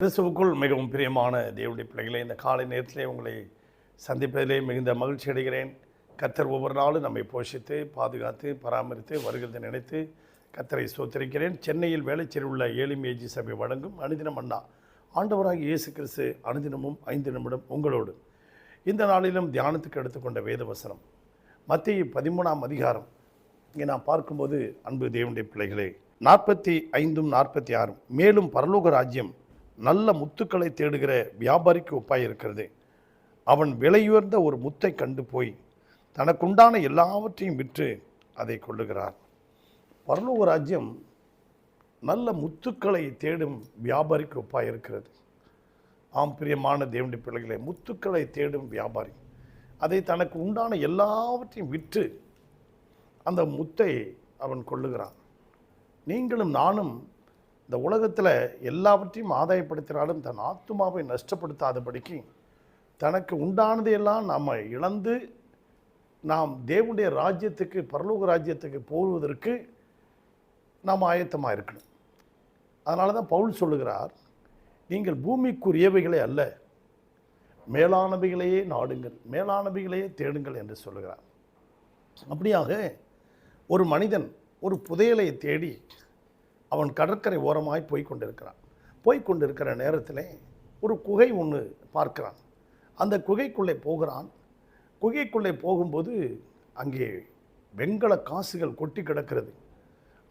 கிறிஸ்துவுக்குள் மிகவும் பிரியமான தேவனுடைய பிள்ளைகளை இந்த காலை நேரத்திலே உங்களை சந்திப்பதிலே மிகுந்த மகிழ்ச்சி அடைகிறேன். கத்தர் ஒவ்வொரு நாளும் நம்மை போஷித்து பாதுகாத்து பராமரித்து வருகிறதை நினைத்து கத்தரை சோத்தரிக்கிறேன் சென்னையில் வேலைச்சேரி உள்ள ஏழுமேஜி சபை வழங்கும் அனுதினம் அண்ணா. ஆண்டவராக இயேசு கிறிஸ்து அனுதினமும் ஐந்து நிமிடம் உங்களோடு. இந்த நாளிலும் தியானத்துக்கு எடுத்துக்கொண்ட வேதவசனம். மத்திய பதிமூணாம் அதிகாரம். இங்கே நான் பார்க்கும்போது அன்பு தேவனுடைய பிள்ளைகளே நாற்பத்தி ஐந்தும் நாற்பத்தி ஆறும். மேலும் பரலோக ராஜ்யம் நல்ல முத்துக்களை தேடுகிற வியாபாரிக்கு ஒப்பாய் இருக்கிறது. அவன் விலையுயர்ந்த ஒரு முத்தை கண்டு போய் தனக்குண்டான எல்லாவற்றையும் விற்று அதை கொள்ளுகிறார். பரலோக ராஜ்யம் நல்ல முத்துக்களை தேடும் வியாபாரிக்கு ஒப்பாய் இருக்கிறது. ஆம் பிரியமான தேவண்டி பிள்ளைகளே முத்துக்களை தேடும் வியாபாரி அதை தனக்கு உண்டான எல்லாவற்றையும் விற்று அந்த முத்தை அவன் கொள்ளுகிறான். நீங்களும் நானும் இந்த உலகத்தில் எல்லாவற்றையும் ஆதாயப்படுத்தினாலும் தன் ஆத்துமாவை நஷ்டப்படுத்தாதபடிக்கு தனக்கு உண்டானதையெல்லாம் நாம் இழந்து நாம் தேவனுடைய ராஜ்யத்துக்கு பரலோக ராஜ்யத்துக்கு போவதற்கு நாம் ஆயத்தமாக இருக்கணும். அதனால தான் பவுல் சொல்லுகிறார் நீங்கள் பூமிக்குரியவைகளே அல்ல மேலானவைகளையே நாடுங்கள் மேலானவைகளையே தேடுங்கள் என்று சொல்லுகிறார். அப்படியாக ஒரு மனிதன் ஒரு புதையலை தேடி அவன் கடற்கரை ஓரமாய் போய் கொண்டிருக்கிறான் போய் கொண்டிருக்கிற நேரத்தில் ஒரு குகை ஒன்று பார்க்கிறான். அந்த குகைக்குள்ளே போகிறான். குகைக்குள்ளே போகும்போது அங்கே வெண்கல காசுகள் கொட்டி கிடக்கிறது.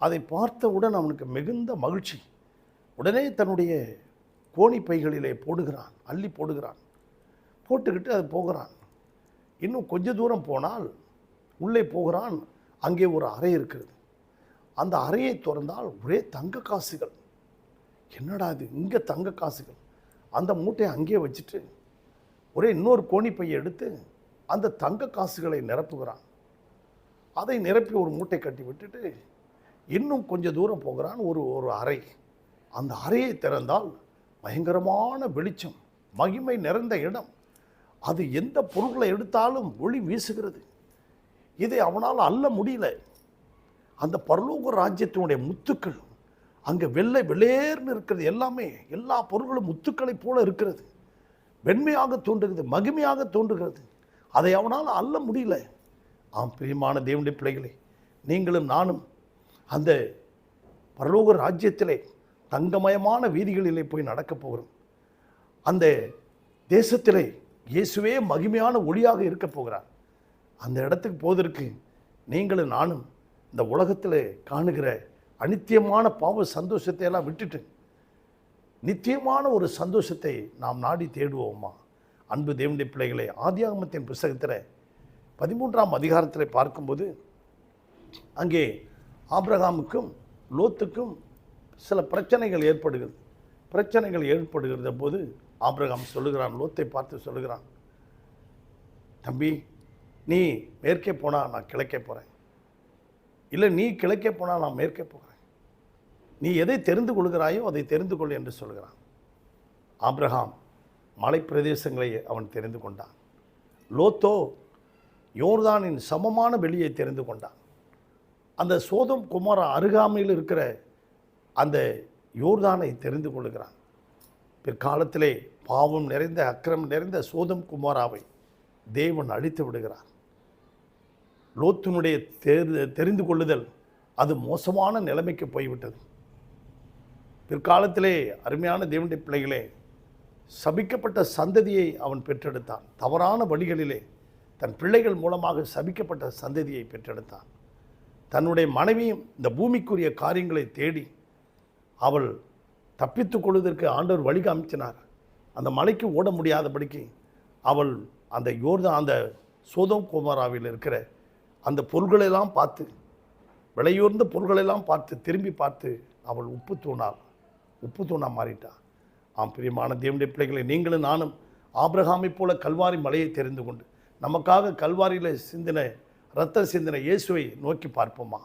அதை பார்த்தவுடன் அவனுக்கு மிகுந்த மகிழ்ச்சி. உடனே தன்னுடைய கோணி பைகளிலே போடுகிறான் அள்ளி போடுகிறான். போட்டுக்கிட்டு அது போகிறான். இன்னும் கொஞ்ச தூரம் போனால் உள்ளே போகிறான். அங்கே ஒரு அறை இருக்கிறது. அந்த அறையை திறந்தால் ஒரே தங்க காசுகள். என்னடா இது? இங்கே தங்க காசுகள். அந்த மூட்டையை அங்கேயே வச்சுட்டு ஒரே இன்னொரு கோணி பையை எடுத்து அந்த தங்க காசுகளை நிரப்புகிறான். அதை நிரப்பி ஒரு மூட்டை கட்டி விட்டுட்டு இன்னும் கொஞ்சம் தூரம் போகிறான் ஒரு ஒரு அறை. அந்த அறையை திறந்தால் பயங்கரமான வெளிச்சம் மகிமை நிறைந்த இடம். அது எந்த பொருட்களை எடுத்தாலும் ஒளி வீசுகிறது. இதை அவனால் அல்ல முடியல. அந்த பரலோக ராஜ்யத்தினுடைய முத்துக்கள் அங்கே வெள்ளை வெளேர்னு இருக்கிறது எல்லாமே எல்லா பொருள்களும் முத்துக்களைப் போல இருக்கிறது. வெண்மையாக தோன்றுகிறது மகிமையாக தோன்றுகிறது. அதை அவனால் அல்ல முடியல. ஆம் பிரியமான தேவனுடைய பிள்ளைகளே நீங்களும் நானும் அந்த பரலோக ராஜ்யத்திலே தங்கமயமான வீதிகளிலே போய் நடக்கப் போகிறோம். அந்த தேசத்திலே இயேசுவே மகிமையான ஒளியாக இருக்க போகிறார். அந்த இடத்துக்கு போவதற்கு நீங்களும் நானும் இந்த உலகத்தில் காணுகிற அனித்தியமான பாவ சந்தோஷத்தை எல்லாம் விட்டுட்டு நித்தியமான ஒரு சந்தோஷத்தை நாம் நாடி தேடுவோமா? அன்பு தேவனுடைய பிள்ளைகளை ஆதியாகமத்தின் புஸ்தகத்தில் பதிமூன்றாம் அதிகாரத்தில் பார்க்கும்போது அங்கே ஆப்ரகாமுக்கும் லோத்துக்கும் சில பிரச்சனைகள் ஏற்படுகிறது. பிரச்சனைகள் ஏற்படுகிறத போது ஆப்ரகாம் சொல்லுகிறான் லோத்தை பார்த்து சொல்லுகிறான் தம்பி நீ மேற்கே போனால் நான் கிழக்கே போகிறேன் இல்லை நீ கிழக்கே போனால் நான் மேற்கே போகிறேன். நீ எதை தெரிந்து கொள்கிறாயோ அதை தெரிந்து கொள் என்று சொல்கிறான். ஆப்ரஹாம் மலை பிரதேசங்களை அவன் தெரிந்து கொண்டான். லோத்தோ யோர்தானின் சமமான வெளியை தெரிந்து கொண்டான். அந்த சோதம் குமார அருகாமையில் இருக்கிற அந்த யோர்தானை தெரிந்து கொள்கிறான். பிற்காலத்திலே பாவம் நிறைந்த அக்கிரம் நிறைந்த சோதம் குமாராவை தேவன் அழித்து விடுகிறார். லோத்தினுடைய தேர் தெரிந்து கொள்ளுதல் அது மோசமான நிலைமைக்கு போய்விட்டது. பிற்காலத்திலே அருமையான தேவனுடைய பிள்ளைகளே சபிக்கப்பட்ட சந்ததியை அவன் பெற்றெடுத்தான். தவறான வழிகளிலே தன் பிள்ளைகள் மூலமாக சபிக்கப்பட்ட சந்ததியை பெற்றெடுத்தான். தன்னுடைய மனைவியும் இந்த பூமிக்குரிய காரியங்களை தேடி அவள் தப்பித்து கொள்வதற்கு ஆண்டவர் வழி காமிச்சினார். அந்த மலைக்கு ஓட முடியாதபடிக்கு அவள் அந்த யோர்தான் அந்த சோதம் குமாராவில் இருக்கிற அந்த பொருள்களெல்லாம் பார்த்து விலையுயர்ந்த பொருள்களெல்லாம் பார்த்து திரும்பி பார்த்து அவள் உப்பு தூணாள். உப்பு தூணா மாறிட்டாள் ஆம் பிரியமான தேவனுடைய பிள்ளைகளை நீங்களும் நானும் ஆப்ரஹாமை போல கல்வாரி மலையை தெரிந்து கொண்டு நமக்காக கல்வாரியில் சிந்தின இரத்த சிந்தின இயேசுவை நோக்கி பார்ப்போமா?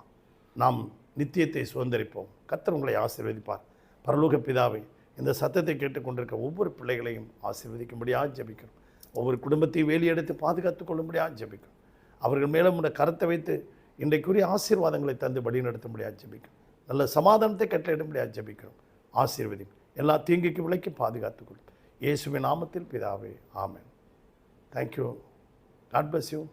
நாம் நித்தியத்தை சுதந்திரிப்போம். கத்தர் உங்களை ஆசீர்வதிப்பார். பரலோக பிதாவை இந்த சத்தத்தை கேட்டுக்கொண்டிருக்க ஒவ்வொரு பிள்ளைகளையும் ஆசீர்வதிக்கும்படியாக ஜபிக்கிறோம். ஒவ்வொரு குடும்பத்தையும் வேலியெடுத்து பாதுகாத்து கொள்ளும்படியாக ஜபிக்கிறோம். அவர்கள் மேலும் உடைய கருத்தை வைத்து இன்றைக்குரிய ஆசீர்வாதங்களை தந்து வழி நடத்தும்படியாக ஜெபிக்கிறோம். நல்ல சமாதானத்தை கட்டளையிடும்படியாக ஜெபிக்கிறோம். ஆசீர்வதி எல்லா தீங்குக்கு விலைக்கு பாதுகாத்துக் கொள். இயேசுவின் நாமத்தில் பிதாவே ஆமேன். Thank you God bless you